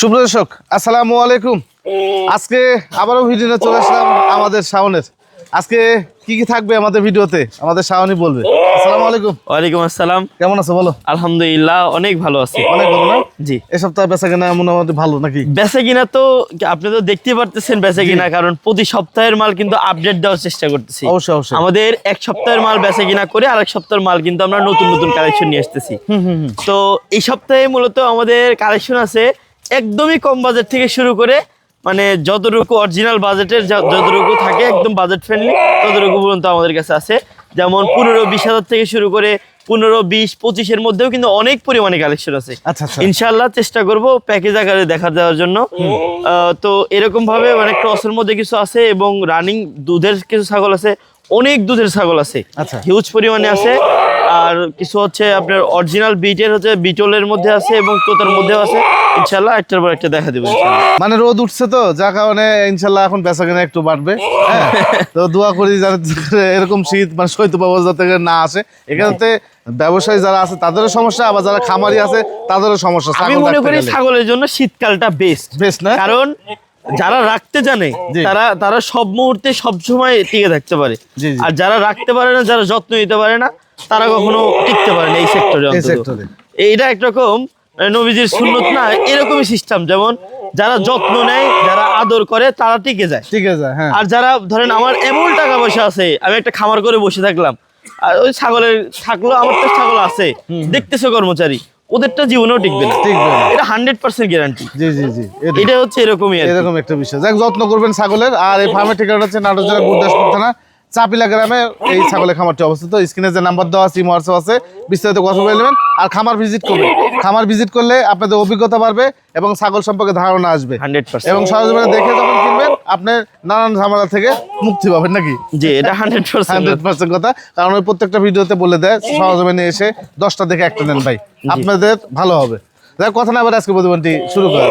সুপ্রদর্শক আসসালামু আলাইকুম। আজকে আবারও ভিডিও নিয়ে চলে আসলাম আমাদের শাওনের। আজকে কি কি থাকবে আমাদের ভিডিওতে? আমাদের শাওনি বলবে। আসসালামু আলাইকুম। ওয়ালাইকুম আসসালাম। কেমন আছো বলো? আলহামদুলিল্লাহ অনেক ভালো আছি। অনেক ভালো না? জি। এ সপ্তাহে বেচা কেনা মোটামুটি ভালো নাকি? বেচে কিনা তো আপনি তো দেখতে পারতেছেন বেচে কিনা কারণ প্রতি সপ্তাহের মাল কিন্তু আপডেট দেওয়ার চেষ্টা করতেছি। অবশ্যই অবশ্যই। আমাদের এক সপ্তাহের মাল বেচে কিনা করে আরেক সপ্তাহের মাল কিন্তু আমরা নতুন নতুন কালেকশন নিয়ে আসতেছি। তো এই সপ্তাহে মূলত আমাদের কালেকশন আছে একদমই কম বাজেট থেকে শুরু করে মানে যতটুকু অরিজিনাল বাজেটের যতটুকু থাকে একদম বাজেট ফ্রেন্ডলি ততটুকু পর্যন্ত আমাদের কাছে আছে। যেমন পনেরো বিশ হাজার থেকে শুরু করে পনেরো বিশ পঁচিশের মধ্যেও কিন্তু অনেক পরিমাণে কালেকশন আছে। আচ্ছা আচ্ছা। ইনশাল্লাহ চেষ্টা করব প্যাকেজ আকারে দেখা দেওয়ার জন্য। তো এরকম ভাবে মানে ক্রসের মধ্যে কিছু আছে এবং রানিং দুধের কিছু ছাগল আছে অনেক দুধের ছাগল আছে। আচ্ছা। হিউজ পরিমাণে আছে। আর কিছু হচ্ছে আপনার অরিজিনাল বিটের হচ্ছে বিটলের মধ্যে আছে এবং তোতার মধ্যেও আছে। ইনশাল্লাহ একটার পর একটা দেখা দেবো মানে রোদ উঠছে তো যার কারণে ইনশাল্লাহ এখন বেচা কেনা একটু বাড়বে। হ্যাঁ তো দোয়া করি যারা এরকম শীত মানে শৈত্য থেকে না আসে। এখানে ব্যবসায়ী যারা আছে তাদেরও সমস্যা আবার যারা খামারি আছে তাদেরও সমস্যা আমি মনে করি ছাগলের জন্য শীতকালটা বেস্ট Best না? কারণ যারা রাখতে জানে। তারা তারা সব মুহূর্তে সব সময় টিকে থাকতে পারে। আর যারা রাখতে পারে না যারা যত্ন নিতে পারে না তারা কখনো টিকতে পারে না এই সেক্টরে এই সেক্টরে এইটা একরকম নবীজির সুন্নত না এরকমই সিস্টেম যেমন যারা যত্ন নেয় যারা আদর করে তারা টিকে যায়। ঠিক আছে হ্যাঁ। আর যারা ধরেন আমার এমন টাকা পয়সা আছে আমি একটা খামার করে বসে থাকলাম আর ওই ছাগলের থাকল আমার তো ছাগল আছে। দেখতেছে কর্মচারী ওদেরটা জীবনেও টিকবে না। টিকবে না। এটা হান্ড্রেড পার্সেন্ট গ্যারান্টি জি জি জি এটা- হচ্ছে এরকমই এরকম একটা বিষয়। যাক যত্ন করবেন ছাগলের আর এই ফার্মের ঠিকানা হচ্ছে নাটোর জেলা গুরদাসপুর থানা। চাপিলা গ্রামে এই ছাগলের খামারটি অবস্থিত। স্ক্রিনে যে নাম্বার দেওয়া আছে হোয়াটসঅ্যাপ আছে বিস্তারিত কথা বলে নেবেন। আর খামার ভিজিট করবেন খামার ভিজিট করলে আপনাদের অভিজ্ঞতা বাড়বে এবং ছাগল সম্পর্কে ধারণা আসবে। 100% এবং সরজমিনে দেখে যখন কিনবেন আপনি নানান ঝামেলা থেকে মুক্তি পাবেন নাকি? জি এটা হান্ড্রেড পার্সেন্ট। হান্ড্রেড পার্সেন্ট কথা। কারণ ওই প্রত্যেকটা ভিডিওতে বলে দেয় সরজমিনে এসে দশটা দেখে একটা নেন ভাই। আপনাদের ভালো হবে। কথা না আবার আজকে প্রতিবন্ধী শুরু করা।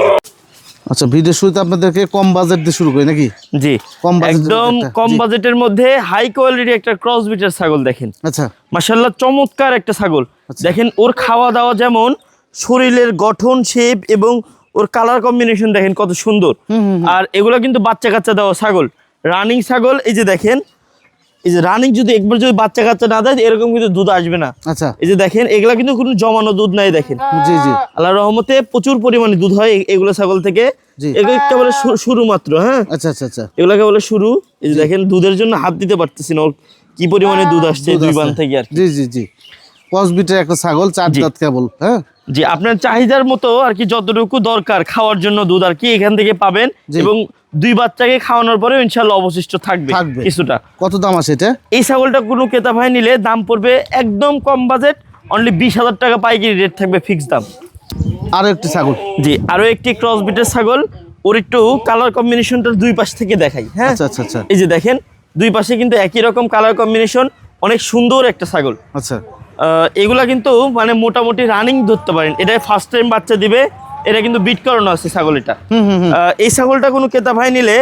আচ্ছা ভিডিও শুরুতে আপনাদেরকে কম বাজেট দিয়ে শুরু করি নাকি? জি কম একদম কম বাজেটের মধ্যে হাই কোয়ালিটি একটা ক্রস বিটের ছাগল দেখেন। আচ্ছা। মাশাআল্লাহ চমৎকার একটা ছাগল। দেখেন ওর খাওয়া দাওয়া যেমন শরীরের গঠন শেপ এবং ওর কালার কম্বিনেশন দেখেন কত সুন্দর। আর এগুলো কিন্তু বাচ্চা কাচ্চা দেওয়া ছাগল। রানিং ছাগল এই যে দেখেন এই যে রানিং যদি একবার যদি বাচ্চা কাচ্চা না দেয় এরকম কিন্তু দুধ আসবে না। আচ্ছা। এই যে দেখেন এগুলা কিন্তু কোনো জমানো দুধ নাই দেখেন। জি জি। আল্লাহ রহমতে প্রচুর পরিমাণে দুধ হয় এগুলো ছাগল থেকে। এগুলো কেবল শুরু মাত্র হ্যাঁ? আচ্ছা আচ্ছা আচ্ছা। এগুলোকে বলে শুরু। এই যে দেখেন দুধের জন্য হাত দিতে পারতেছি না কি পরিমাণে দুধ আসছে দুধ দুই বান থেকে আর জি জি জি। কসবিটের একটা ছাগল চার। দাঁত কেবল হ্যাঁ? জি আপনার চাহিদার মতো আর কি যতটুকু দরকার খাওয়ার জন্য দুধ আর কি এখান থেকে পাবেন। এবং দুই বাচ্চাকে খাওয়ানোর পরে ইনশাল্লাহ অবশিষ্ট থাকবে থাকবে। কিছুটা। কত দাম আছে এটা? এই ছাগলটা কোনো ক্রেতা ভাই নিলে দাম পড়বে একদম কম বাজেট অনলি বিশ হাজার টাকা পাইকারি রেট থাকবে ফিক্স দাম। আরও একটি ছাগল। জি আরও একটি ক্রস বিটের ছাগল ওর একটু কালার কম্বিনেশনটা দুই পাশ থেকে দেখাই হ্যাঁ? আচ্ছা আচ্ছা আচ্ছা। এই যে দেখেন দুই পাশে কিন্তু একই রকম কালার কম্বিনেশন অনেক সুন্দর একটা ছাগল। আচ্ছা। এগুলা কিন্তু মানে মোটামুটি রানিং ধরতে পারেন। এটা ফার্স্ট টাইম বাচ্চা দিবে এটা কিন্তু বিট করানো আছে ছাগলটা। এই ছাগলটা কোনো ক্রেতা ভাই নিলে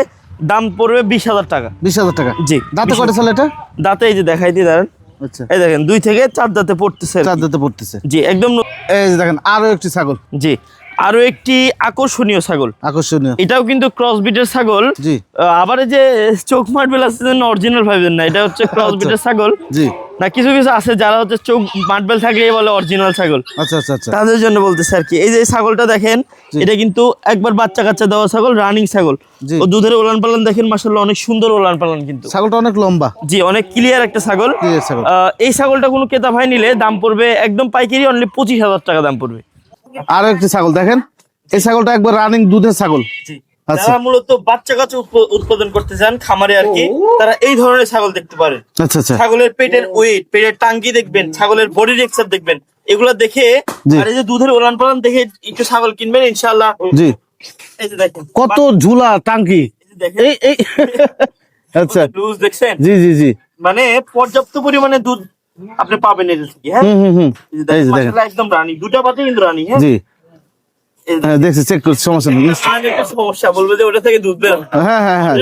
দাম পড়বে বিশ হাজার টাকা। বিশ হাজার টাকা। জি দাঁতে 20,000 কটা ছেলে এটা? দাঁতে এই যে দেখাই দিয়ে দাঁড়ান। আচ্ছা। এই দেখেন দুই থেকে চার দাঁতে পড়তেছে চার দাঁতে পড়তেছে। জি একদম এই যে দেখেন আরও একটি ছাগল। জি আরও একটি আকর্ষণীয় ছাগল। আকর্ষণীয়। এটাও কিন্তু ক্রস বিটের ছাগল। জি। আবার যে চোখ মার্বেল আছে অরিজিনাল ভাববেন না এটা হচ্ছে ক্রস আচ্ছা। বিটের ছাগল। জি। না কিছু কিছু আছে যারা হচ্ছে চোখ মার্বেল থাকলেই বলে অরিজিনাল ছাগল। আচ্ছা আচ্ছা আচ্ছা। তাদের জন্য বলতেছে আর কি। এই যে ছাগলটা দেখেন এটা কিন্তু একবার বাচ্চা কাচ্চা দেওয়া ছাগল রানিং ছাগল। ও দুধের ওলান পালান দেখেন মাসাল্লাহ অনেক সুন্দর ওলান পালান কিন্তু। ছাগলটা অনেক লম্বা। জি অনেক ক্লিয়ার একটা ছাগল। এই ছাগলটা কোনো কেতা ভাই নিলে দাম পড়বে একদম পাইকারি অনলি পঁচিশ হাজার টাকা দাম পড়বে। আরও একটি ছাগল দেখেন। এই ছাগলটা একবার রানিং দুধের ছাগল। আচ্ছা। যারা মূলত বাচ্চা কাচ্চা উৎপাদন করতে চান খামারে আর কি তারা এই ধরনের ছাগল দেখতে পারেন। আচ্ছা আচ্ছা। ছাগলের পেটের ওয়েট পেটের টাঙ্কি দেখবেন ছাগলের বডি রেক্সার দেখবেন এগুলো দেখে আর এই যে দুধের ওলান পালান দেখে একটু ছাগল কিনবেন ইনশাল্লাহ জি। এই যে দেখেন কত ঝুলা টাঙ্কি। এই দেখেন। এই আচ্ছা। দেখছেন? জি জি জি। মানে পর্যাপ্ত পরিমাণে দুধ আপনি পাবেন থেকে হ্যাঁ? হুম হুম মাশাআল্লাহ একদম রানী। দুটা বাচ্চা কিন্তু রানী হ্যাঁ? জি। হ্যাঁ দেখছি চেক করছি সমস্যা নেই। সমস্যা বলবে যে ওটা থেকে দুধ বের হ্যাঁ হ্যাঁ হ্যাঁ।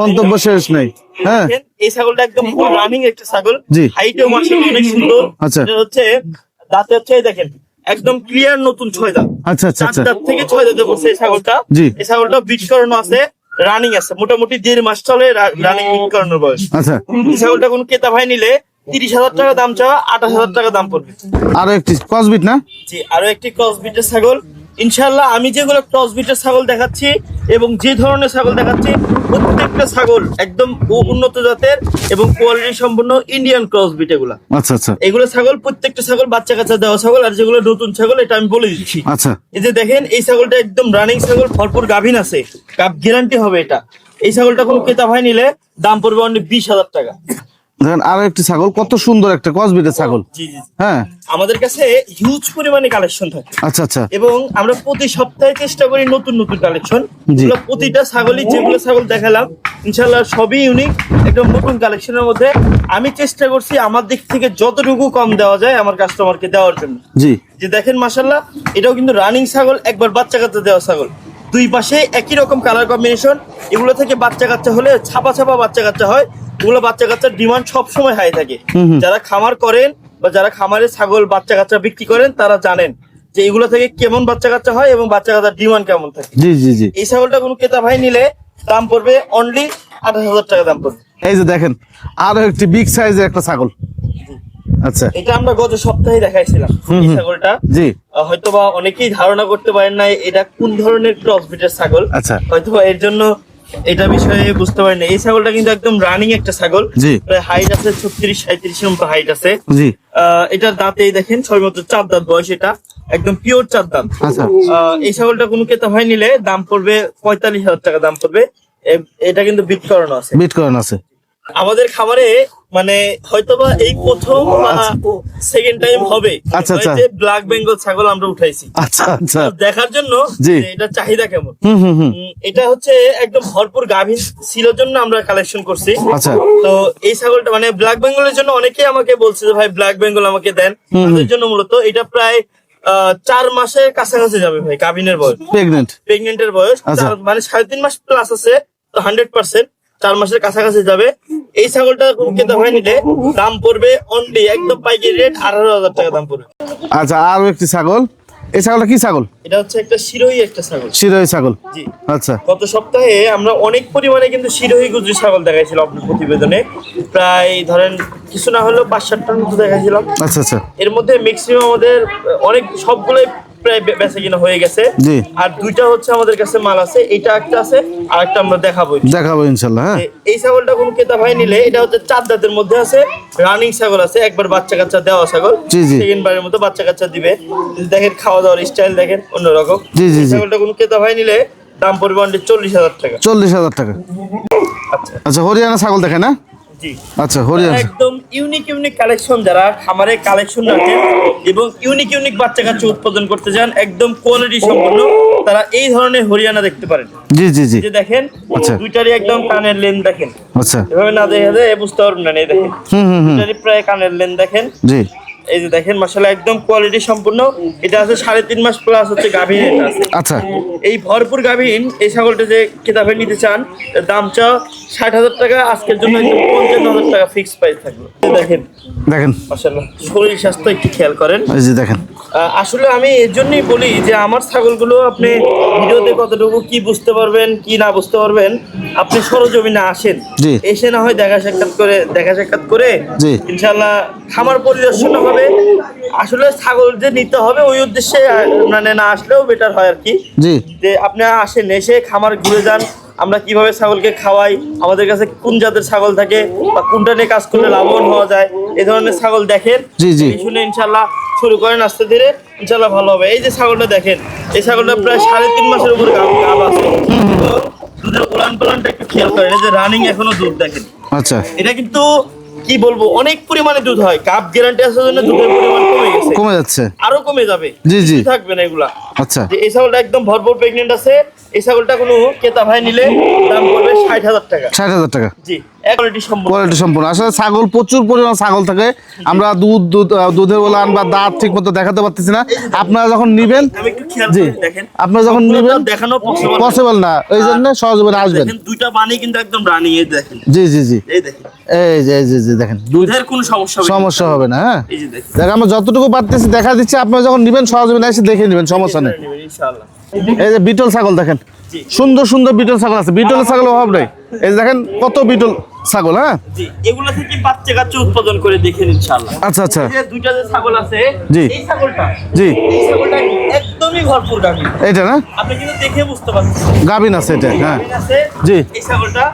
মন্তব্য শেষ নেই। হ্যাঁ। এই ছাগলটা একদম রানিং একটা ছাগল। জি। হাইটেও মাশাআল্লাহ অনেক সুন্দর। আচ্ছা। এটা হচ্ছে দাঁতে হচ্ছে দেখেন একদম ক্লিয়ার নতুন ছয় দাঁত। আচ্ছা আচ্ছা আচ্ছা। দাঁত থেকে ছয় দাঁতে বসে এই ছাগলটা। জি। এই ছাগলটা বিট করানো আছে রানিং আছে। মোটামুটি দেড় মাস চলে রানিং বিট করানোর বয়স। আচ্ছা। এই ছাগলটা কোন কেতা ভাই নিলে তিরিশ হাজার টাকা দাম চাওয়া আঠাশ হাজার টাকা দাম পড়বে। আরও একটি কসবিট না? জি আরও একটি ক্রস ছাগল। ইনশাল্লাহ আমি যেগুলো ক্রস বিটের ছাগল দেখাচ্ছি এবং যে ধরনের ছাগল দেখাচ্ছি প্রত্যেকটা ছাগল একদম উন্নত জাতের এবং কোয়ালিটি সম্পন্ন ইন্ডিয়ান ক্রস বিট এগুলা। আচ্ছা আচ্ছা। এগুলো ছাগল প্রত্যেকটা ছাগল বাচ্চা কাচ্চা দেওয়া ছাগল আর যেগুলো নতুন ছাগল এটা আমি বলে দিচ্ছি। আচ্ছা। এই যে দেখেন এই ছাগলটা একদম রানিং ছাগল ভরপুর গাভিন আছে। গ্যারান্টি হবে এটা। এই ছাগলটা কোন ক্রেতা ভাই নিলে দাম পড়বে অনলি বিশ হাজার টাকা। দেখেন আরও একটি ছাগল কত সুন্দর একটা কসবিটের ছাগল। হ্যাঁ। আমাদের কাছে হিউজ পরিমাণে কালেকশন থাকে। আচ্ছা আচ্ছা। এবং আমরা প্রতি সপ্তাহে চেষ্টা করি নতুন নতুন কালেকশন প্রতিটা ছাগলই যেগুলো ছাগল দেখালাম ইনশাল্লাহ সবই ইউনিক একদম নতুন কালেকশনের মধ্যে। আমি চেষ্টা করছি আমার দিক থেকে যতটুকু কম দেওয়া যায় আমার কাস্টমারকে দেওয়ার জন্য। জি। যে দেখেন মাসাল্লাহ এটাও কিন্তু রানিং ছাগল একবার বাচ্চা কাচ্চা দেওয়া ছাগল। দুই পাশে একই রকম কালার কম্বিনেশন এগুলো থেকে বাচ্চা কাচ্চা হলে ছাপা ছাপা বাচ্চা কাচ্চা হয়। এগুলো বাচ্চা কাচ্চার ডিমান্ড সবসময় হাই থাকে। যারা খামার করেন বা যারা খামারে ছাগল বাচ্চা কাচ্চা বিক্রি করেন তারা জানেন যে এগুলো থেকে কেমন বাচ্চা কাচ্চা হয় এবং বাচ্চা কাচ্চার ডিমান্ড কেমন থাকে। জি জি জি। এই ছাগলটা কোনো ক্রেতা ভাই নিলে দাম পড়বে অনলি আঠাশ হাজার টাকা দাম পড়বে। এই যে দেখেন আরও একটি বিগ সাইজের একটা ছাগল। আচ্ছা। এটা আমরা গত সপ্তাহে দেখাইছিলাম এই ছাগলটা। জি। হয়তোবা অনেকেই ধারণা করতে পারেন না এটা কোন ধরনের ক্রস ব্রিডের ছাগল। আচ্ছা। হয়তোবা এর জন্য এটা বিষয়ে বুঝতে পারি না এই ছাগলটা কিন্তু একদম রানিং একটা ছাগল। হাইট আছে ছত্রিশ সাঁত্রিশ মতো হাইট আছে। জি। এটার দাঁতে দেখেন সবেমাত্র চার দাঁত বয়স এটা। একদম পিওর চার দাঁত। আচ্ছা। আহ, এই ছাগলটা কোনো ক্রেতা হয় নিলে দাম পড়বে পঁয়তাল্লিশ হাজার টাকা দাম পড়বে। এটা কিন্তু বিট করানো আছে। বিট করানো আছে। আমাদের খামারে মানে হয়তোবা এই প্রথম সেকেন্ড টাইম হবে। আচ্ছা, আচ্ছা। ব্ল্যাক বেঙ্গল ছাগল আমরা উঠাইছি। আচ্ছা আচ্ছা। দেখার জন্য এটা চাহিদা কেমন? এটা হচ্ছে একদম ভরপুর গাভীর ছিল জন্য আমরা কালেকশন করছি। আচ্ছা। তো এই ছাগলটা মানে ব্ল্যাক বেঙ্গলের জন্য অনেকেই আমাকে বলছে যে ভাই ব্ল্যাক বেঙ্গল আমাকে দেন। তাদের জন্য মূলত এটা প্রায় চার মাসের কাছাকাছি যাবে ভাই গাভিনের বয়স। প্রেগনেন্ট প্রেগনেন্টের বয়স। আচ্ছা। মানে সাড়ে তিন মাস প্লাস আছে হান্ড্রেড পার্সেন্ট চার মাসের কাছাকাছি যাবে। এই ছাগলটা ক্রেতা ভাই নিলে দাম পড়বে অনলি একদম পাইকারি রেট আঠারো হাজার টাকা দাম পড়বে। আচ্ছা আরও একটি ছাগল। এই ছাগলটা কি ছাগল? এটা হচ্ছে একটা শিরোহী একটা ছাগল। শিরোহী ছাগল। জি। আচ্ছা। গত সপ্তাহে আমরা অনেক পরিমাণে কিন্তু শিরোহী গুজরি ছাগল দেখাইছিলাম আপনার প্রতিবেদনে। প্রায় ধরেন কিছু না হলেও পাঁচ সাতটার মতো দেখাইছিলাম। আচ্ছা আচ্ছা। এর মধ্যে ম্যাক্সিমাম আমাদের অনেক সবগুলোই প্রায় বেচা কিনা হয়ে গেছে। জি। আর দুইটা হচ্ছে আমাদের কাছে মাল আছে এটা একটা আছে আর একটা আমরা দেখাবো দেখাবো ইনশাল্লাহ হ্যাঁ। এই ছাগলটা কোন ক্রেতা ভাই নিলে এটা হচ্ছে চার দাঁতের মধ্যে আছে রানিং ছাগল আছে একবার বাচ্চা কাচ্চা দেওয়া ছাগল। জি, জি। সেকেন্ড বারের মতো বাচ্চা কাচ্চা দিবে। দেখেন খাওয়া দাওয়ার স্টাইল দেখেন অন্যরকম। জি, জি, ছাগলটা কোন ক্রেতা ভাই নিলে দাম পড়বে চল্লিশ হাজার টাকা। চল্লিশ হাজার টাকা। আচ্ছা। আচ্ছা হরিয়ানা ছাগল দেখে না জি। আচ্ছা হরিয়ানা। একদম ইউনিক ইউনিক কালেকশন যারা খামারে কালেকশন রাখেন এবং ইউনিক ইউনিক বাচ্চা কাচ্চা উৎপাদন করতে চান একদম কোয়ালিটি সম্পন্ন তারা এই ধরনের হরিয়ানা দেখতে পারেন। জি জি জি। যে দেখেন আচ্ছা। দুইটারই একদম কানের লেন দেখেন। আচ্ছা। এভাবে না দেখে দেয় বুঝতে পারবেন না এই দেখেন। হুম হুম হুম। দুইটারই প্রায় কানের লেন দেখেন। জি। এই যে দেখেন মাসালা একদম কোয়ালিটি সম্পূর্ণ। এটা আছে সাড়ে তিন মাস প্লাস হচ্ছে এটা আছে। আচ্ছা। এই ভরপুর গাভীন এই ছাগলটা যে কেতাবে নিতে চান দাম চা ষাট হাজার টাকা আজকের জন্য পঞ্চান্ন হাজার টাকা ফিক্স প্রাইস থাকবে। দেখেন দেখেন। মাসাল্লাহ শরীর স্বাস্থ্য একটু খেয়াল করেন। এই যে দেখেন। আসলে আমি এর জন্যই বলি যে আমার ছাগলগুলো আপনি ভিডিওতে কতটুকু কি বুঝতে পারবেন কি না বুঝতে পারবেন আপনি সরজমিনে আসেন এসে না হয় দেখা সাক্ষাৎ করে দেখা সাক্ষাৎ করে ইনশাল্লাহ খামার পরিদর্শন হবে। আসলে ছাগল যে নিতে হবে ওই উদ্দেশ্যে মানে না আসলেও বেটার হয় আর কি। যে আপনি আসেন এসে খামার ঘুরে যান আমরা কীভাবে ছাগলকে খাওয়াই আমাদের কাছে কোন জাতের ছাগল থাকে বা কোনটা নিয়ে কাজ করলে লাভবান হওয়া যায় এই ধরনের ছাগল দেখেন। শুনে ইনশাল্লাহ শুরু করেন আস্তে ধীরে ইনশাল্লাহ ভালো হবে। এই যে ছাগলটা দেখেন এই ছাগলটা প্রায় সাড়ে তিন মাসের উপরে গাব আছে। দুধের উলান পালানটা একটু খেয়াল করেন এই যে রানিং এখনও দুধ দেখেন। আচ্ছা। এটা কিন্তু কি বলব অনেক পরিমাণে দুধ হয়। কাপ গ্যারান্টি আসার জন্য দুধের পরিমাণ কমে গেছে। কমে যাচ্ছে। আরও কমে যাবে। জি, জি। থাকবে না এগুলা। আচ্ছা। যে এই ছাগলটা একদম ভরপুর প্রেগনেন্ট আছে এই ছাগলটা কোনো ক্রেতা ভাই নিলে দাম পড়বে ষাট হাজার টাকা। ষাট হাজার টাকা। জি। কোয়ালিটি সম্পূর্ণ আসলে ছাগল প্রচুর পরিমাণ ছাগল থাকে। আমরা দুধ দুধের বলান বা দাঁত ঠিক মতো দেখাতে পারতেছি না। আপনারা যখন নিবেন জি আপনারা যখন নিবেন দেখানো পসিবল না। এই জন্য সহজভাবে আসবেন। দুইটা বানি কিন্তু একদম রানিং এই দেখেন। জি জি জি। এই দেখেন। এই যে এই যে যে দেখেন দুধের কোনো সমস্যা হবে সমস্যা হবে না হ্যাঁ? এই যে দেখেন। দেখ আমরা যতটুকু পারতেছি দেখা দিচ্ছি আপনারা যখন নিবেন সহজভাবে এসে দেখে নেবেন সমস্যা নেই। ইনশাআল্লাহ। এই যে বিটল ছাগল দেখেন। সুন্দর সুন্দর বিটল ছাগল আছে। বিটল ছাগল অভাব নেই। এই যে দেখেন কত বিটল। ছাগল হ্যাঁ? জি এগুলা থেকে বাচ্চা কাচ্চা উৎপাদন করে দেখেন ইনশাআল্লাহ। আচ্ছা আচ্ছা। এই যে দুইটা যে ছাগল আছে জি। এই ছাগলটা জি। এই ছাগলটা একদমই ভরপুর গাভী। এটা না? আপনি কিন্তু দেখে বুঝতে পারছেন। গাবিন আছে এটা হ্যাঁ। জি। এই ছাগলটা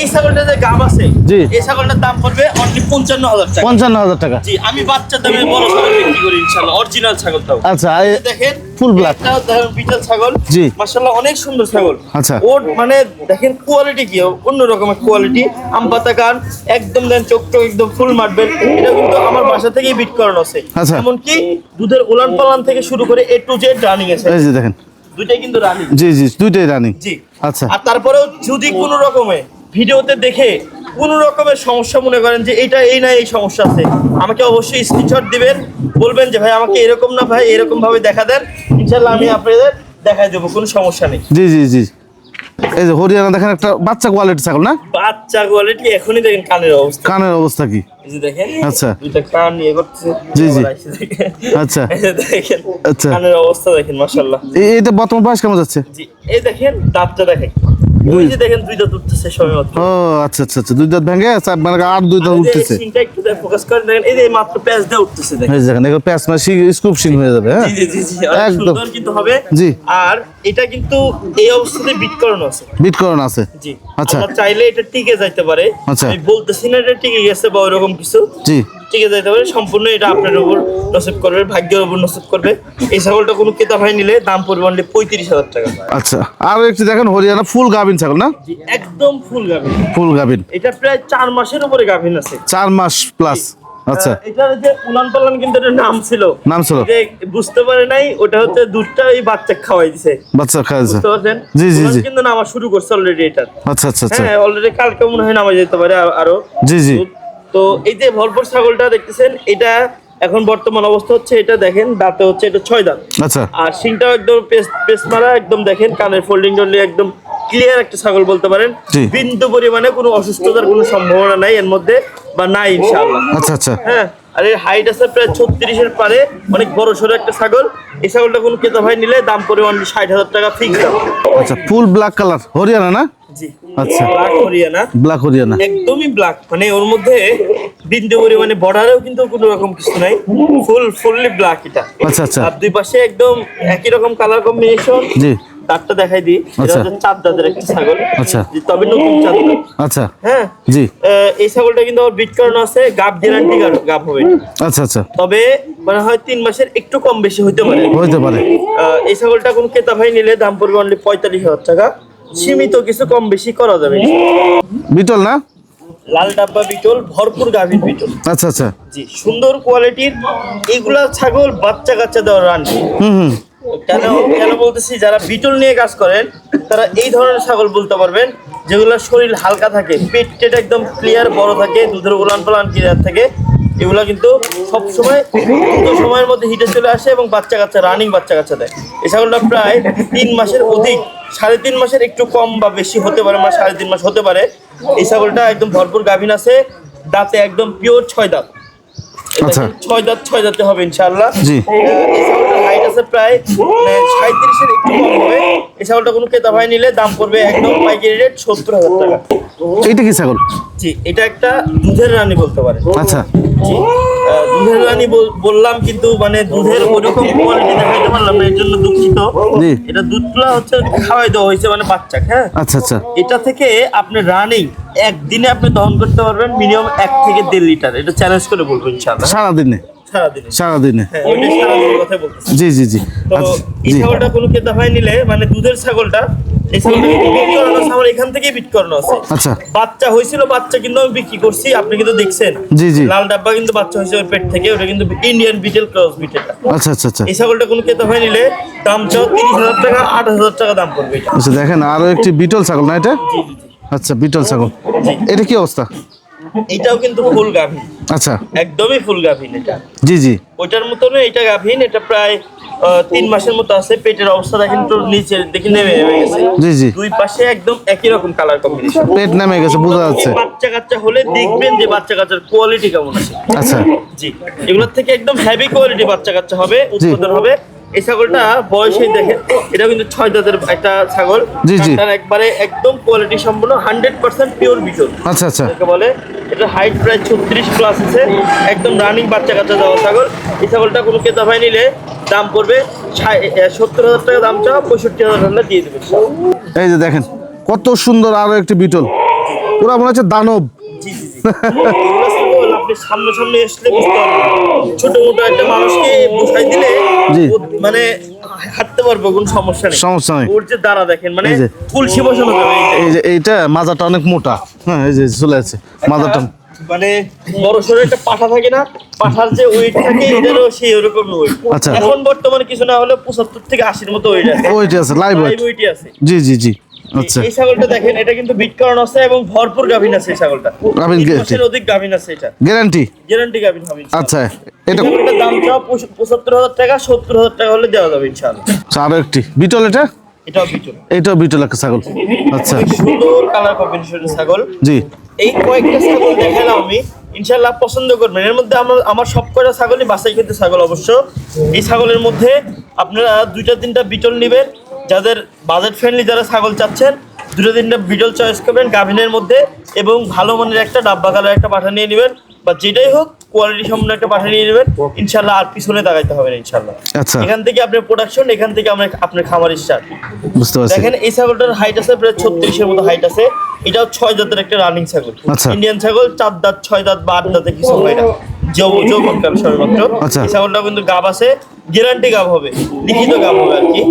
এই ছাগলটা যে গাব আছে জি। এই ছাগলটার দাম পড়বে অনলি পঞ্চান্ন হাজার টাকা। পঞ্চান্ন হাজার টাকা। জি আমি বাচ্চার দামে বড় ছাগল বিক্রি করি ইনশাআল্লাহ অরিজিনাল ছাগলটাও। আচ্ছা দেখেন black। এটাও দেখেন ছাগল। জি। মাশাআল্লাহ অনেক সুন্দর ছাগল। আচ্ছা। ওর মানে দেখেন কোয়ালিটি কি অন্য রকমের কোয়ালিটি আম পাতা কান একদম দেন চোখ টোক একদম ফুল মারবেন এটা কিন্তু আমার বাসা থেকেই বিট করানো আছে। আচ্ছা। এমনকি দুধের উলান পালান থেকে শুরু করে এ টু জেড রানিং আছে। এই যে দেখেন। দুইটাই কিন্তু রানিং জি জি দুইটাই রানিং জি। আচ্ছা। আর তারপরেও যদি কোনো রকমে ভিডিওতে দেখে কোনো রকমের সমস্যা মনে করেন যে এটা এই না এই সমস্যা আছে। আমাকে অবশ্যই স্ক্রিনশট দিবেন বলবেন যে ভাই আমাকে এরকম না ভাই এরকম ভাবে দেখা দেন। ইনশাল্লাহ আমি আপনাদের দেখাই দেবো কোনো সমস্যা নেই। জি জি জি। এই যে হরিয়ানা দেখেন একটা বাচ্চা কোয়ালিটি ছাগল না? বাচ্চা কোয়ালিটি এখনই দেখেন কানের অবস্থা। কানের অবস্থা কি? এই যে দেখেন আচ্ছা। দুইটা কান নিয়ে করতেছে। জি, জি। আচ্ছা। এই যে দেখেন আচ্ছা। কানের অবস্থা দেখেন মাশাল্লাহ এ- এটা বর্তমান বয়স কেমন যাচ্ছে? জি এই দেখেন দাঁতটা দেখেন। ওই যে দেখেন দুই দাঁত উঠতেছে সময় ও আচ্ছা আচ্ছা আচ্ছা দুই দাঁত ভেঙে মানে আর দুই দাঁত উঠতেছে। সিনটা একটু ফোকাস করেন দেখেন এই যে মাত্র প্যাচ দিয়ে উঠতেছে দেখেন। এই দেখেন এগুলো মানে স্কুপ সিং হয়ে যাবে হ্যাঁ? জি জি জি জি একদম। সুন্দর কিন্তু হবে। জি। আর এটা কিন্তু এই অবস্থাতে বিট করানো আছে। বিট করানো আছে? জি। আচ্ছা। আমরা চাইলে এটা টিকে যাইতে পারে। আচ্ছা। আমি বলতেছি না এটা টিকে গেছে বা ওরকম কিছু। জি। টিকে যাইতে পারে সম্পূর্ণ এটা আপনার উপর নসিব করবে ভাগ্যের উপর নসিব করবে। এই ছাগলটা কোনো কেতা ভাই নিলে দাম পড়বে only পঁয়ত্রিশ হাজার টাকা। আচ্ছা আর একটু দেখেন হরিয়ানা ফুল গাভিন ছাগল না? একদম ফুল গাভিন। ফুল গাভিন। এটা প্রায় চার মাসের উপরে গাভিন আছে। চার মাস প্লাস আচ্ছা। এটার যে উলান পালান কিন্তু একটা নাম ছিল। নাম ছিল? বুঝতে পারে নাই ওটা হচ্ছে দুধটা এই বাচ্চা খাওয়াই দিছে বাচ্চা খাওয়াছে বুঝতে পারছেন? জি, জি, জি। কিন্তু নামা শুরু করছে অলরেডি এটা আচ্ছা আচ্ছা আচ্ছা। হ্যাঁ অলরেডি কালকে মনে হয় নামা যেতে পারে আরও। জি জি। তো এই যে ভরপুর ছাগলটা দেখতেছেন এটা এখন বর্তমান অবস্থা হচ্ছে এটা দেখেন দাঁতে হচ্ছে এটা ছয় দাঁত। আচ্ছা। আর শিংটাও একদম পেস্ট পেস্ট মারা একদম দেখেন কানের ফোল্ডিং টল্ডিং একদম ক্লিয়ার একটা ছাগল বলতে পারেন। বিন্দু পরিমাণে কোনো অসুস্থতার কোনো সম্ভাবনা নাই এর মধ্যে বা নাই ইনশাআল্লাহ। আচ্ছা আচ্ছা। হ্যাঁ আর এর হাইট আছে প্রায় ছত্রিশের পারে অনেক বড় সড়ো একটা ছাগল। এই ছাগলটা কোনো ক্রেতা ভাই নিলে দাম অনলি ষাট হাজার টাকা ফিক্স দাম। আচ্ছা ফুল ব্ল্যাক কালার হরিয়ানা না? আচ্ছা। ব্ল্যাক হরিয়ানা ব্ল্যাক হরিয়ানা একদমই ব্ল্যাক মানে ওর মধ্যে বিন্দু পরিমাণে বর্ডারেও কিন্তু কোনো রকম কিছু নাই। ফুল ফুললি ব্ল্যাক এটা। আচ্ছা আচ্ছা। আর দুই পাশে একদম একই রকম কালার কম্বিনেশন জি। দাঁতটা দেখাই দিই। এটা আচ্ছা। হচ্ছে চার দাঁতের একটা ছাগল। আচ্ছা। তবে নতুন আচ্ছা। হ্যাঁ? জি। এই ছাগলটা কিন্তু আবার বিট করানো আছে। গাব গ্যারান্টি গাব হবে। আচ্ছা আচ্ছা। তবে মানে হয় তিন মাসের একটু কম বেশি হতে পারে। হইতে পারে। এই ছাগলটা কোন ক্রেতা ভাই নিলে দাম পড়বে অনলি পঁয়তাল্লিশ হাজার টাকা। সীমিত কিছু কম বেশি করা যাবে। বিটল না? লাল ডাব্বা বিটল ভরপুর গাভীর বিটল। আচ্ছা আচ্ছা। জি সুন্দর কোয়ালিটির। এগুলা ছাগল বাচ্চা কাচ্চা দেওয়ার রান। হুম হুম। কেন কেন বলতেছি যারা বিটল নিয়ে কাজ করেন তারা এই ধরনের ছাগল বলতে পারবেন যেগুলো শরীর হালকা থাকে পেট টেট একদম ক্লিয়ার বড় থাকে দুধের উলান পালান ক্লিয়ার থাকে। এগুলো কিন্তু সব সময় সময়ের মধ্যে হিটে চলে আসে এবং বাচ্চা কাচ্চা রানিং বাচ্চা কাচ্চা দেয়। এ ছাগলটা প্রায় তিন মাসের অধিক সাড়ে তিন মাসের একটু কম বা বেশি হতে পারে বা সাড়ে তিন মাস হতে পারে। এই ছাগলটা একদম ভরপুর গাভিন আছে দাঁতে একদম পিওর ছয় দাঁত। এটা আচ্ছা। ছয় দাঁত ছয় দাঁতে হবে ইনশাআল্লাহ। আছে প্রায় মানে সাঁত্রিশের একটু কম হবে। এই ছাগলটা কোনো ক্রেতা ভাই নিলে দাম পড়বে একদম পাইকারি রেট সত্তর হাজার টাকা। এইটা কি ছাগল? জি এটা একটা দুধের রানী বলতে পারে আচ্ছা। জি দুধের রানী বললাম কিন্তু মানে দুধের ওরকম কোয়ালিটি দেখাইতে পারলাম না এর জন্য দুঃখিত। এটা দুধগুলা হচ্ছে খাওয়াই দেওয়া হয়েছে মানে বাচ্চা হ্যাঁ? আচ্ছা আচ্ছা। এটা থেকে আপনি রানিং একদিনে আপনি দহন করতে পারবেন মিনিমাম এক থেকে দেড় লিটার এটা চ্যালেঞ্জ করে বলব ইনশাআল্লাহ। সারাদিনে? সারাদিনে? হ্যাঁ জি জি জি। আচ্ছা এই ছাগলটা কোনো ক্রেতা ভাই নিলে মানে দুধের ছাগলটা এখান থেকেই বিট করানো আছে। আচ্ছা। বাচ্চা হয়েছিল বাচ্চা কিন্তু আমি বিক্রি করছি আপনি কিন্তু দেখছেন। জি, জি। লাল ডাব্বা কিন্তু বাচ্চা হয়েছে ওর পেট থেকে ওটা কিন্তু ইন্ডিয়ান বিটেল ক্রস বিট এটা। আচ্ছা আচ্ছা আচ্ছা। এই ছাগলটা কোনো ক্রেতা ভাই নিলে দাম চাও তিরিশ হাজার টাকা আট হাজার টাকা দাম পড়বে আচ্ছা দেখেন আরও একটি বিটল ছাগল না এটা? আচ্ছা বিটল ছাগল। এটা কি অবস্থা? এটাও কিন্তু ফুল গাভীন। আচ্ছা। একদমই ফুল গাভীন এটা। জি জি। ওইটার মতনই এটা গাভীন এটা প্রায় তিন মাসের মতো আছে পেটের অবস্থা দেখেন তো নিচে দেখে নেমে নেমে গেছে। জি জি। দুই পাশে একদম একই রকম কালার কম্বিনেশন পেট নেমে গেছে বোঝা যাচ্ছে। বাচ্চা কাচ্চা হলে দেখবেন যে বাচ্চা কাচ্চার কোয়ালিটি কেমন আছে। আচ্ছা। জি এগুলোর থেকে একদম হেভি কোয়ালিটি বাচ্চা কাচ্চা হবে উৎপাদন হবে। এই ছাগলটা বয়সে দেখেন এটা কিন্তু ছয় দাঁতের একটা ছাগল। জি, জি। একবারে একদম কোয়ালিটি সম্পূর্ণ হান্ড্রেড পার্সেন্ট পিওর বিটল আচ্ছা আচ্ছা। বলে এটা হাইট প্রায় ছত্রিশ প্লাস আছে একদম রানিং বাচ্চা কাচ্চা দেওয়া ছাগল। এই ছাগলটা কোনো ক্রেতা ভাই নিলে দাম পড়বে সত্তর হাজার টাকা দাম চাওয়া পঁয়ষট্টি হাজার টাকা দিয়ে দেবে। এই যে দেখেন কত সুন্দর আরও একটি বিটল পুরা মনে হচ্ছে দানব। জি জি। আপনি সামনে সামনে আসলে বুঝতে পারবেন। ছোট মোটো একটা মানুষকে বসাই দিলে মানে হাঁটতে পারবে কোনো সমস্যা নেই। সমস্যা নেই। ওর যে দাঁড়া দেখেন মানে তুলসী বসানো যাবে এই যে। এইটা মাজাটা অনেক মোটা। হ্যাঁ এই যে চলে আছে মাজাটা। মানে বড় সড়ো একটা পাঠা থাকে না পাঠার যে ওয়েট থাকে এটারও সেই ওরকম ওয়েট। এখন বর্তমানে কিছু না হলে পঁচাত্তর থেকে আশির মতো ওয়েট আছে। ওইটা আছে লাইভ ওয়েট আছে। জি জি জি। আচ্ছা। এই ছাগলটা দেখেন এটা কিন্তু বিট করানো আছে এবং ভরপুর গাভিন আছে এই ছাগলটা। গাভীন অধিক গাভিন আছে এটা। গ্যারান্টি গ্যারান্টি গাভিন হবে আচ্ছা এটা দাম চাও পঁচাত্তর হাজার টাকা সত্তর হাজার টাকা হলে দেওয়া যাবে ইনশাআল্লাহ। আচ্ছা, আরও একটি। বিটল এটা? এটাও বিচুন এইটাও বিটল একটা ছাগল। আচ্ছা। সুন্দর কালার কম্বিনেশনের ছাগল। জি। এই কয়েকটা ছাগল দেখালাম আমি। ইনশাল্লাহ পছন্দ করবেন। এর মধ্যে আমার আমার সব কয়টা ছাগলই বাসাই খেতে ছাগল অবশ্য। এই ছাগলের মধ্যে আপনারা দুইটা তিনটা বিটল নেবেন। যাদের বাজেট ফ্রেন্ডলি যারা ছাগল চাচ্ছেন, দুটো তিনটা বিডল চয়েস করবেন গাভিনের মধ্যে এবং ভালো মানের একটা ডাব্বা কালার একটা পাঠা নিয়ে নেবেন, বা যেটাই হোক কোয়ালিটি একটা পাঠা নিয়ে নেবেন। ইনশাল্লাহ আর পিছনে তাকাইতে হবে না ইনশাল্লাহ আচ্ছা। এখান থেকে আপনার প্রোডাকশন এখান থেকে আমরা আপনার খামার স্টার্ট বুঝতে পারছি। দেখেন এই ছাগলটার হাইট আছে প্রায় ছত্রিশের মতো হাইট আছে। এটাও ছয় দাঁতের একটা রানিং ছাগল। আচ্ছা। ইন্ডিয়ান ছাগল চার দাঁত ছয় দাঁত বা আট দাঁতে কিছু হয় না। যৌবনকাল আচ্ছা। এই ছাগলটা কিন্তু গাব আছে। গ্যারান্টি গাব হবে। লিখিত গাব হবে আর কি।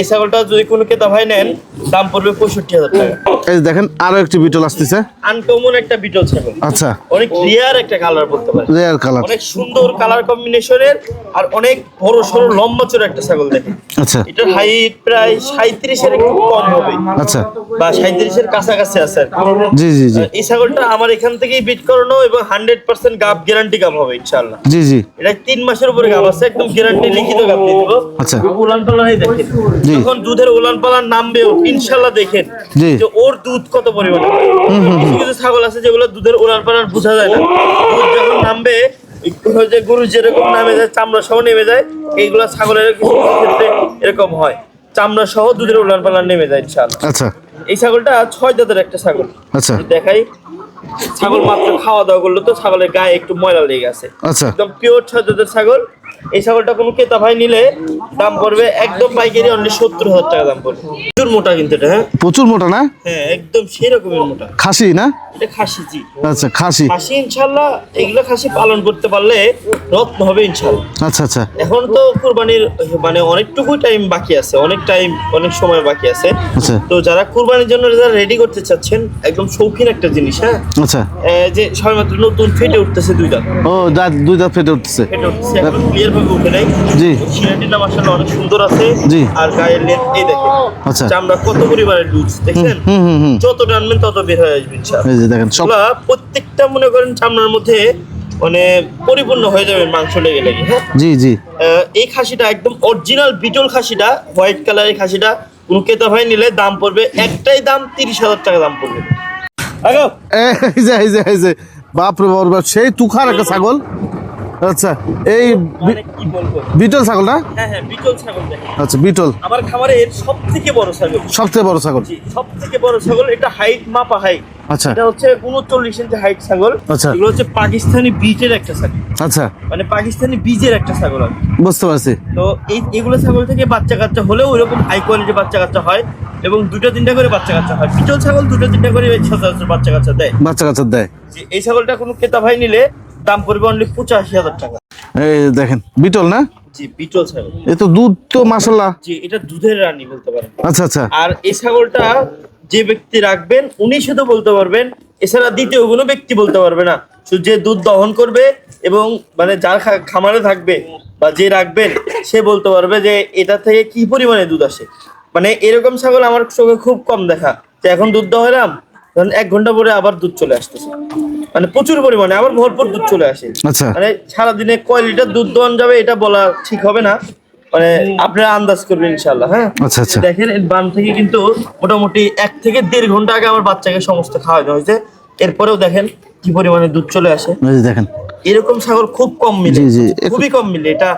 এই ছাগলটা যদি কোনো ক্রেতা ভাই নেন দাম পড়বে পঁয়ষট্টি হাজার টাকা। এই দেখেন আরও একটি বিটল আসতেছে। আনকমন একটা বিটল ছাগল। আচ্ছা। অনেক রিয়ার একটা কালার বলতে পারে রেয়ার কালার। অনেক সুন্দর কালার কম্বিনেশনের আর অনেক বড় সড়ো লম্বা চড়া একটা ছাগল দেখেন। আচ্ছা। এটার হাইট প্রায় সাঁত্রিশের একটু কম হবে। আচ্ছা। বা সাঁত্রিশের কাছাকাছি আছে। জি জি জি। এই ছাগলটা আমার এখান থেকেই বিট করানো এবং হান্ড্রেড পার্সেন্ট গাব গ্যারান্টি গাব হবে ইনশাল্লাহ জি জি। এটা তিন মাসের উপরে গাব আছে একদম গ্যারান্টি লিখিত গাব দিয়ে দিব আচ্ছা। উলান পালান দেখেন। যখন দুধের উলান পালান নামবেও ইনশাল্লাহ দেখেন। যে ওর দুধ কত পরিমাণে। কিছু কিছু ছাগল আছে যেগুলো দুধের উলান পালান বোঝা যায় না। নামবে যে গরু যেরকম নামে যায় চামড়া সহ নেমে যায় এইগুলা ছাগলের কিছু ক্ষেত্রে এরকম হয়। চামড়া সহ দুধের উলান পালান নেমে যায় ইনশাল আচ্ছা। এই ছাগলটা ছয় দাঁতের একটা ছাগল। আচ্ছা। দেখাই ছাগল মাত্র খাওয়া দাওয়া করল তো ছাগলের গায়ে একটু ময়লা লেগে আছে। আচ্ছা। একদম পিওর ছয় দাঁতের ছাগল। এই ছাগলটা কোনো ক্রেতা ভাই নিলে দাম পড়বে একদম পাইকারি অনলি সত্তর হাজার টাকা দাম পড়বে। প্রচুর মোটা কিন্তু এটা হ্যাঁ? প্রচুর মোটা না? হ্যাঁ একদম সেই রকমের মোটা। খাসি না? এটা খাসি জি। আচ্ছা খাসি। খাসি ইনশাল্লাহ এগুলো খাসি পালন করতে পারলে রত্ন হবে ইনশাল্লাহ। আচ্ছা আচ্ছা। এখন তো কুরবানির মানে অনেকটুকু টাইম বাকি আছে অনেক টাইম অনেক সময় বাকি আছে। আচ্ছা। তো যারা কুরবানির জন্য যারা রেডি করতে চাচ্ছেন একদম শৌখিন একটা জিনিস হ্যাঁ? আচ্ছা। যে সবেমাত্র নতুন ফেটে উঠতেছে দুই দাঁত। ও দাঁত দুই দাঁত ফেটে উঠতেছে। ফেটে উঠতেছে এখন ভাবে উঠে নাই। জি। সিনাটিটা মাসাল্লাহ অনেক সুন্দর আছে। জি। আর গায়ের লেন এই দেখেন। আচ্ছা। চামড়া কত পরিমাণের লুজ দেখছেন? হুম হুম হুম। যত টানবেন তত বের হয়ে আসবে ইনশাআল্লাহ। এই যে দেখেন সব প্রত্যেকটা মনে করেন চামড়ার মধ্যে মানে পরিপূর্ণ হয়ে যাবে মাংস লেগে লেগে হ্যাঁ? জি জি। এই খাসিটা একদম অরিজিনাল বিটল খাসিটা হোয়াইট কালারের খাসিটা কোনো ক্রেতা ভাই নিলে দাম পড়বে একটাই দাম তিরিশ হাজার টাকা দাম পড়বে। এই যে এই যে এই যে। বাপরে বাপ বাপ, সেই তুখার একটা ছাগল। আচ্ছা এই মানে বিটল ছাগল না? হ্যাঁ হ্যাঁ বিটল ছাগল আচ্ছা বিটল। আমার খামারের সব থেকে বড় ছাগল। সবচেয়ে বড় ছাগল। জি সব থেকে বড় ছাগল এটা হাইট মাপা হাইট আচ্ছা। এটা হচ্ছে ইঞ্চি হাইট ছাগল। আচ্ছা। এগুলো হচ্ছে পাকিস্তানি বীজের একটা ছাগল। আচ্ছা। মানে পাকিস্তানি বীজের একটা ছাগল বুঝতে পারছি। তো এই এগুলো ছাগল থেকে বাচ্চা কাচ্চা হলেও ওইরকম হাই কোয়ালিটি বাচ্চা কাচ্চা হয় এবং দুটো তিনটা করে বাচ্চা কাচ্চা হয়। বিটল ছাগল দুটো তিনটা করে সচরাচর বাচ্চা কাচ্চা দেয়। বাচ্চা কাচ্চা দেয়। যে এই ছাগলটা কোনো ক্রেতা ভাই নিলে দাম পড়বে অনলি পঁচাশি হাজার টাকা। এই দেখেন বিটল না? জি বিটল ছাগল। এ তো দুধ তো মাসাল্লাহ জি এটা দুধের রানী বলতে পারেন। আচ্ছা আচ্ছা। আর এই ছাগলটা যে ব্যক্তি রাখবেন উনি শুধু বলতে পারবেন এছাড়া দ্বিতীয় কোনো ব্যক্তি বলতে পারবে না। শুধু যে দুধ দহন করবে এবং মানে যার খামারে থাকবে বা যে রাখবেন সে বলতে পারবে যে এটা থেকে কি পরিমাণে দুধ আসে। মানে এরকম ছাগল আমার চোখে খুব কম দেখা। যে এখন দুধ দহলাম ধরেন এক ঘণ্টা পরে আবার দুধ চলে আসতেছে। মানে প্রচুর পরিমাণে আবার ভরপুর দুধ চলে আসে। আচ্ছা। মানে সারাদিনে কয় লিটার দুধ দোয়ান যাবে এটা বলা ঠিক হবে না। মানে আপনারা আন্দাজ করবেন ইনশাল্লাহ হ্যাঁ? আচ্ছা আচ্ছা। দেখেন বান থেকে কিন্তু মোটামুটি এক থেকে দেড় ঘণ্টা আগে আমার বাচ্চাকে সমস্ত খাওয়ানো হয়েছে। এরপরেও দেখেন কি পরিমাণে দুধ চলে আসে। দেখেন। এরকম ছাগল খুব কম মিলে। খুবই কম মিলে এটা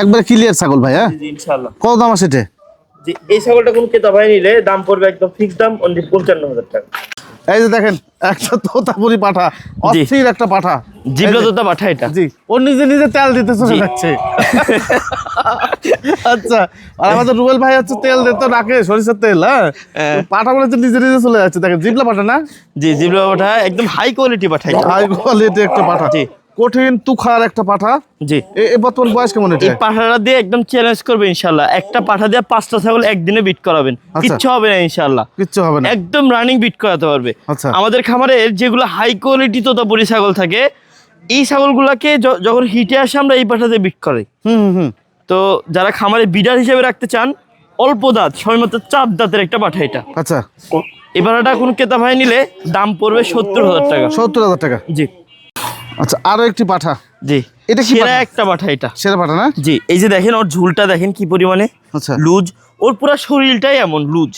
একবার ক্লিয়ার ছাগল ভাই হ্যাঁ? ইনশাল্লাহ কত দাম আছে এটা? যে এই ছাগলটা কোন ক্রেতা ভাই নিলে দাম পড়বে একদম ফিক্স দাম অনলি পঞ্চান্ন হাজার টাকা। এই যে দেখেন একটা তোতাপুরি পাঠা অস্থির একটা পাঠা। জিবলা তোতা পাঠা এটা। জি ও নিজে নিজে তেল দিতে চলে। যাচ্ছে। আচ্ছা আর আমাদের রুবেল ভাই হচ্ছে তেল দিত রাখে সরিষার তেল হ্যাঁ? হ্যাঁ। পাঠা বলে যে নিজে নিজে চলে যাচ্ছে। দেখেন জিবলা পাঠা না? জি জিবলা পাঠা একদম হাই কোয়ালিটি পাঠা হাই কোয়ালিটি একটা পাঠা। জি। কঠিন তুখার একটা পাঠা। জি। এ- এ বর্তমান বয়স কেমন এটা? এই পাঠাটা দিয়ে একদম চ্যালেঞ্জ করবে একটা পাঠা দিয়ে পাঁচটা ছাগল একদিনে বিট করাবেন। আচ্ছা। কিচ্ছু হবে না কিচ্ছু হবে না। একদম রানিং বিট করাতে পারবে। আচ্ছা। আমাদের খামারে যেগুলো হাই কোয়ালিটি তোতাপুরি ছাগল থাকে এই ছাগলগুলোকে যখন হিটে আসে আমরা এই পাঠাতে বিট করে হুম হুম হুম। তো যারা খামারে বিডার হিসেবে রাখতে চান অল্প দাঁত সবেমাত্র চার দাঁতের একটা পাঠা এটা। আচ্ছা। এই পাঠাটা কোন ক্রেতা ভাই নিলে দাম পড়বে সত্তর হাজার টাকা। সত্তর হাজার টাকা। জি। আচ্ছা আরও একটি পাঠা। জি। এটা সেরা একটা পাঠা এটা। সেরা পাঠা না? জি এই যে দেখেন ওর ঝুলটা দেখেন কি পরিমাণে। আচ্ছা। লুজ। ওর পুরো শরীরটাই এমন লুজ।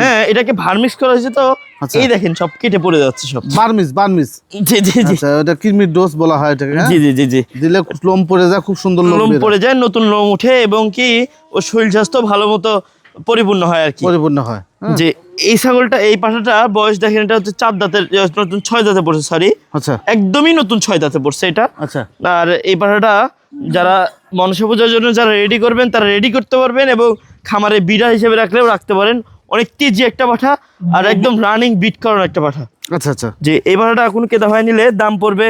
হ্যাঁ এটাকে ভার্মিক্স করা হয়েছে তো আচ্ছা। এই দেখেন সব কেটে পড়ে যাচ্ছে সব। বার্মিস বার্মিস জি জি জি। আচ্ছা ওটা কিডনির ডোজ বলা হয় এটাকে হ্যাঁ? জি জি জি জি। দিলে লোম পড়ে যায় খুব সুন্দর লোম পড়ে যায় নতুন লোম উঠে এবং কি ওর শরীর স্বাস্থ্য ভালো মতো পরিপূর্ণ হয় আর কি। পরিপূর্ণ হয় হ্যাঁ? এই ছাগলটা এই পাঠাটা বয়স দেখেন এটা হচ্ছে চার দাঁতের নতুন ছয় দাঁতে পড়ছে সরি আচ্ছা। একদমই নতুন ছয় দাঁতে পড়ছে এটা। আচ্ছা। আর এই পাঠাটা যারা মনসা পূজার জন্য যারা রেডি করবেন তারা রেডি করতে পারবেন এবং খামারে বিড়া হিসেবে রাখলেও রাখতে পারেন। অনেক তেজি একটা পাঠা আর একদম রানিং বিট করানো একটা পাঠা। আচ্ছা আচ্ছা। যে এই পাঠাটা এখন কেদা হয় নিলে দাম পড়বে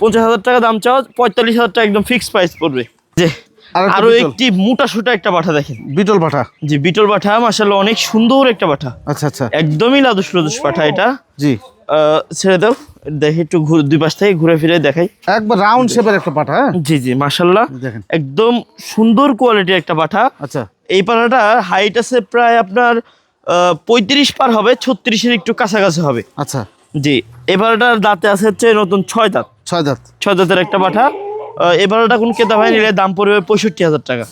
পঞ্চাশ হাজার টাকা দাম চাও পঁয়তাল্লিশ হাজার টাকা একদম ফিক্সড প্রাইস পড়বে। যে আর একটা মোটা সোটা একটা পাঠা দেখেন। বিটল পাঠা যে বিটল পাঠা মাসাল্লাহ অনেক সুন্দর একটা পাঠা আচ্ছা আচ্ছা। একদমই লাদুস লাদুস পাঠা এটা। জি। ছেড়ে দাও দেখি একটু ঘুরে দুই পাশ থেকে ঘুরে ফিরে দেখাই। একবার রাউন্ড শেপের একটা পাঠা হ্যাঁ? জি জি মাসাল্লাহ দেখেন। একদম সুন্দর কোয়ালিটির একটা পাঠা আচ্ছা। এই পাঠাটা হাইট আছে প্রায় আপনার পঁয়ত্রিশ পার হবে ছত্রিশের একটু কাছাকাছি হবে। আচ্ছা। জি এই পাঠাটার দাঁতে আছে হচ্ছে নতুন ছয় দাঁত। ছয় দাঁত। ছয় দাঁতের একটা পাঠা আহ, এই বারোটা কোন কেতা ভাই নিলে দাম পড়বে পঁয়ষট্টি হাজার টাকা।